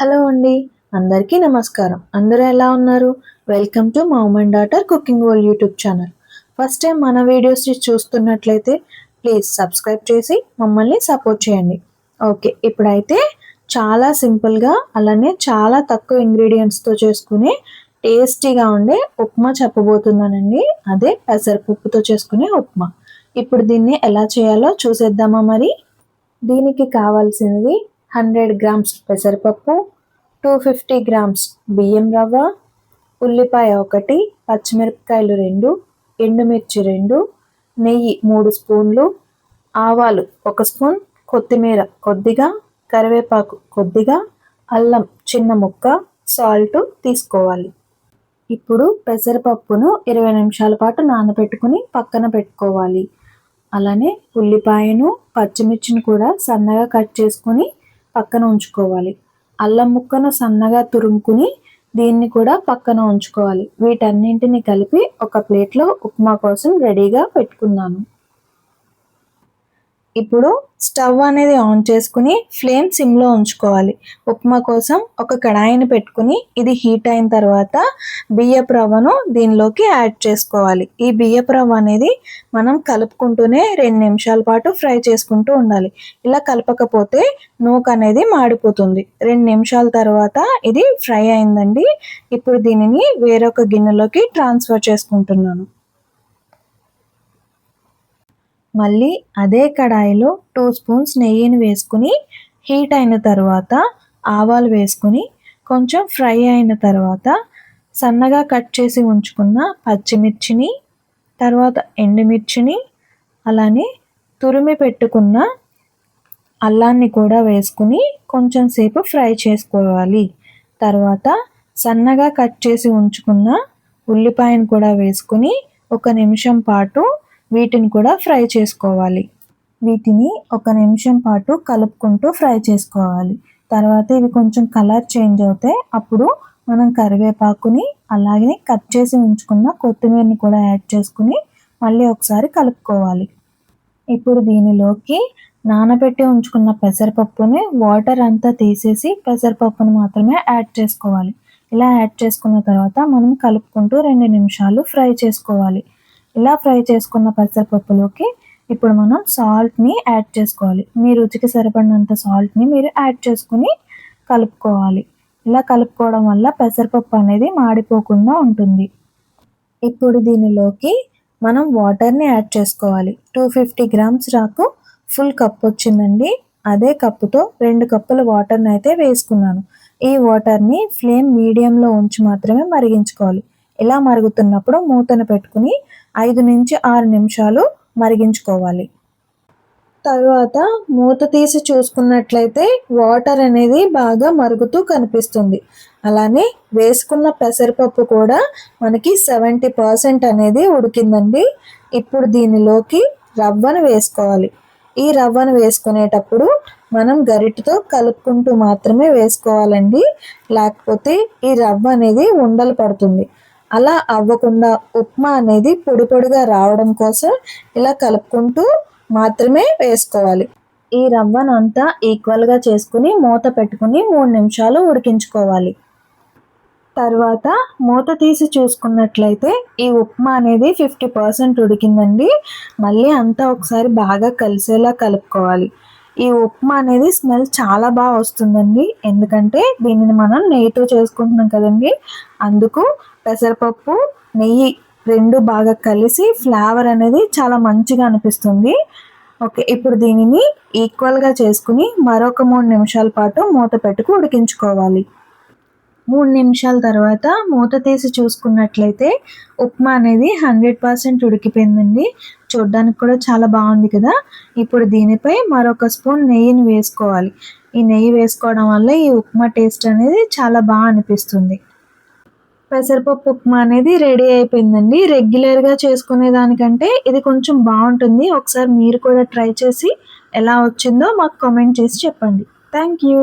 Hello అండి. అందరికీ నమస్కారం. అందరూ ఎలా ఉన్నారు? Welcome to mom and daughter cooking world YouTube channel first time మన వీడియోస్ చూస్తున్నట్లయితే ప్లీజ్ సబ్స్క్రైబ్ చేసి మమ్మల్ని సపోర్ట్ చేయండి. ఓకే ఇప్పుడైతే చాలా సింపుల్గా అలానే చాలా తక్కువ ఇంగ్రీడియంట్స్తో చేసుకునే టేస్టీగా ఉండే ఉప్మా చెప్పబోతున్నానండి. అదే పెసరపప్పుతో చేసుకునే ఉప్మా. ఇప్పుడు దీన్ని ఎలా చేయాలో చూసేద్దామా మరి? దీనికి కావాల్సినది హండ్రెడ్ గ్రామ్స్ పెసరపప్పు టూ ఫిఫ్టీ గ్రామ్స్ బియ్యం రవ్వ ఉల్లిపాయ ఒకటి పచ్చిమిరపకాయలు రెండు ఎండుమిర్చి రెండు నెయ్యి మూడు స్పూన్లు ఆవాలు ఒక స్పూన్ కొత్తిమీర కొద్దిగా కరివేపాకు కొద్దిగా అల్లం చిన్న ముక్క సాల్ట్ తీసుకోవాలి. ఇప్పుడు పెసరపప్పును ఇరవై నిమిషాల పాటు నానబెట్టుకుని పక్కన పెట్టుకోవాలి. అలానే ఉల్లిపాయను పచ్చిమిర్చిని కూడా సన్నగా కట్ చేసుకుని పక్కన ఉంచుకోవాలి. అల్లం ముక్కను సన్నగా తురుముకుని దీన్ని కూడా పక్కన ఉంచుకోవాలి. వీటన్నింటిని కలిపి ఒక ప్లేట్లో ఉప్మా కోసం రెడీగా పెట్టుకున్నాను. ఇప్పుడు స్టవ్ అనేది ఆన్ చేసుకుని ఫ్లేమ్ సిమ్లో ఉంచుకోవాలి. ఉప్మా కోసం ఒక కడాయిని పెట్టుకుని ఇది హీట్ అయిన తర్వాత బియ్యపు రవ్వను దీనిలోకి యాడ్ చేసుకోవాలి. ఈ బియ్యపు రవ్వ అనేది మనం కలుపుకుంటూనే రెండు నిమిషాల పాటు ఫ్రై చేసుకుంటూ ఉండాలి. ఇలా కలపకపోతే నూక అనేది మాడిపోతుంది. రెండు నిమిషాల తర్వాత ఇది ఫ్రై అయిందండి. ఇప్పుడు దీనిని వేరొక గిన్నెలోకి ట్రాన్స్ఫర్ చేసుకుంటున్నాను. మళ్ళీ అదే కడాయిలో టూ స్పూన్స్ నెయ్యిని వేసుకుని హీట్ అయిన తర్వాత ఆవాలు వేసుకుని కొంచెం ఫ్రై అయిన తర్వాత సన్నగా కట్ చేసి ఉంచుకున్న పచ్చిమిర్చిని తర్వాత ఎండుమిర్చిని అలానే తురిమి పెట్టుకున్న అల్లాన్ని కూడా వేసుకుని కొంచెం సేపు ఫ్రై చేసుకోవాలి. తర్వాత సన్నగా కట్ చేసి ఉంచుకున్న ఉల్లిపాయను కూడా వేసుకుని ఒక నిమిషం పాటు వీటిని కూడా ఫ్రై చేసుకోవాలి. వీటిని ఒక నిమిషం పాటు కలుపుకుంటూ ఫ్రై చేసుకోవాలి. తర్వాత ఇవి కొంచెం కలర్ చేంజ్ అవుతాయి అప్పుడు మనం కరివేపాకుని అలాగే కట్ చేసి ఉంచుకున్న కొత్తిమీరని కూడా యాడ్ చేసుకుని మళ్ళీ ఒకసారి కలుపుకోవాలి. ఇప్పుడు దీనిలోకి నానబెట్టి ఉంచుకున్న పెసరపప్పుని వాటర్ అంతా తీసేసి పెసరపప్పును మాత్రమే యాడ్ చేసుకోవాలి. ఇలా యాడ్ చేసుకున్న తర్వాత మనం కలుపుకుంటూ రెండు నిమిషాలు ఫ్రై చేసుకోవాలి. ఇలా ఫ్రై చేసుకున్న పెసరపప్పులోకి ఇప్పుడు మనం సాల్ట్ని యాడ్ చేసుకోవాలి. మీ రుచికి సరిపడినంత సాల్ట్ని మీరు యాడ్ చేసుకుని కలుపుకోవాలి. ఇలా కలుపుకోవడం వల్ల పెసరపప్పు అనేది మాడిపోకుండా ఉంటుంది. ఇప్పుడు దీనిలోకి మనం వాటర్ని యాడ్ చేసుకోవాలి. టూ ఫిఫ్టీ గ్రామ్స్ రాకు ఫుల్ కప్ వచ్చిందండి. అదే కప్పుతో రెండు కప్పుల వాటర్ని అయితే వేసుకున్నాను. ఈ వాటర్ని ఫ్లేమ్ మీడియంలో ఉంచి మాత్రమే మరిగించుకోవాలి. ఇలా మరుగుతున్నప్పుడు మూతను పెట్టుకుని ఐదు నుంచి ఆరు నిమిషాలు మరిగించుకోవాలి. తర్వాత మూత తీసి చూసుకున్నట్లయితే వాటర్ అనేది బాగా మరుగుతూ కనిపిస్తుంది. అలానే వేసుకున్న పెసరపప్పు కూడా మనకి సెవెంటీ పర్సెంట్ అనేది ఉడికిందండి. ఇప్పుడు దీనిలోకి రవ్వను వేసుకోవాలి. ఈ రవ్వను వేసుకునేటప్పుడు మనం గరిటతో కలుపుకుంటూ మాత్రమే వేసుకోవాలండి. లేకపోతే ఈ రవ్వ అనేది ఉండలు పడుతుంది. అలా అవ్వకుండా ఉప్మా అనేది పొడి పొడిగా రావడం కోసం ఇలా కలుపుకుంటూ మాత్రమే వేసుకోవాలి. ఈ రవ్వను అంతా ఈక్వల్గా చేసుకుని మూత పెట్టుకుని మూడు నిమిషాలు ఉడికించుకోవాలి. తర్వాత మూత తీసి చూసుకున్నట్లయితే ఈ ఉప్మా అనేది ఫిఫ్టీ పర్సెంట్ ఉడికిందండి. మళ్ళీ అంతా ఒకసారి బాగా కలిసేలా కలుపుకోవాలి. ఈ ఉప్మా అనేది స్మెల్ చాలా బాగా వస్తుందండి. ఎందుకంటే దీనిని మనం నెయ్యితో చేసుకుంటున్నాం కదండి. అందుకు పెసరపప్పు నెయ్యి రెండు బాగా కలిసి ఫ్లేవర్ అనేది చాలా మంచిగా అనిపిస్తుంది. ఓకే ఇప్పుడు దీనిని ఈక్వల్గా చేసుకుని మరొక మూడు నిమిషాల పాటు మూత పెట్టుకు ఉడికించుకోవాలి. మూడు నిమిషాల తర్వాత మూత తీసి చూసుకున్నట్లయితే ఉప్మా అనేది హండ్రెడ్ పర్సెంట్ ఉడికిపోయిందండి. చూడ్డానికి కూడా చాలా బాగుంది కదా. ఇప్పుడు దీనిపై మరొక స్పూన్ నెయ్యిని వేసుకోవాలి. ఈ నెయ్యి వేసుకోవడం వల్ల ఈ ఉప్మా టేస్ట్ అనేది చాలా బాగా అనిపిస్తుంది. పెసరపప్పు ఉప్మా అనేది రెడీ అయిపోయిందండి. రెగ్యులర్గా చేసుకునే దానికంటే ఇది కొంచెం బాగుంటుంది. ఒకసారి మీరు కూడా ట్రై చేసి ఎలా వచ్చిందో మాకు కామెంట్ చేసి చెప్పండి. Thank you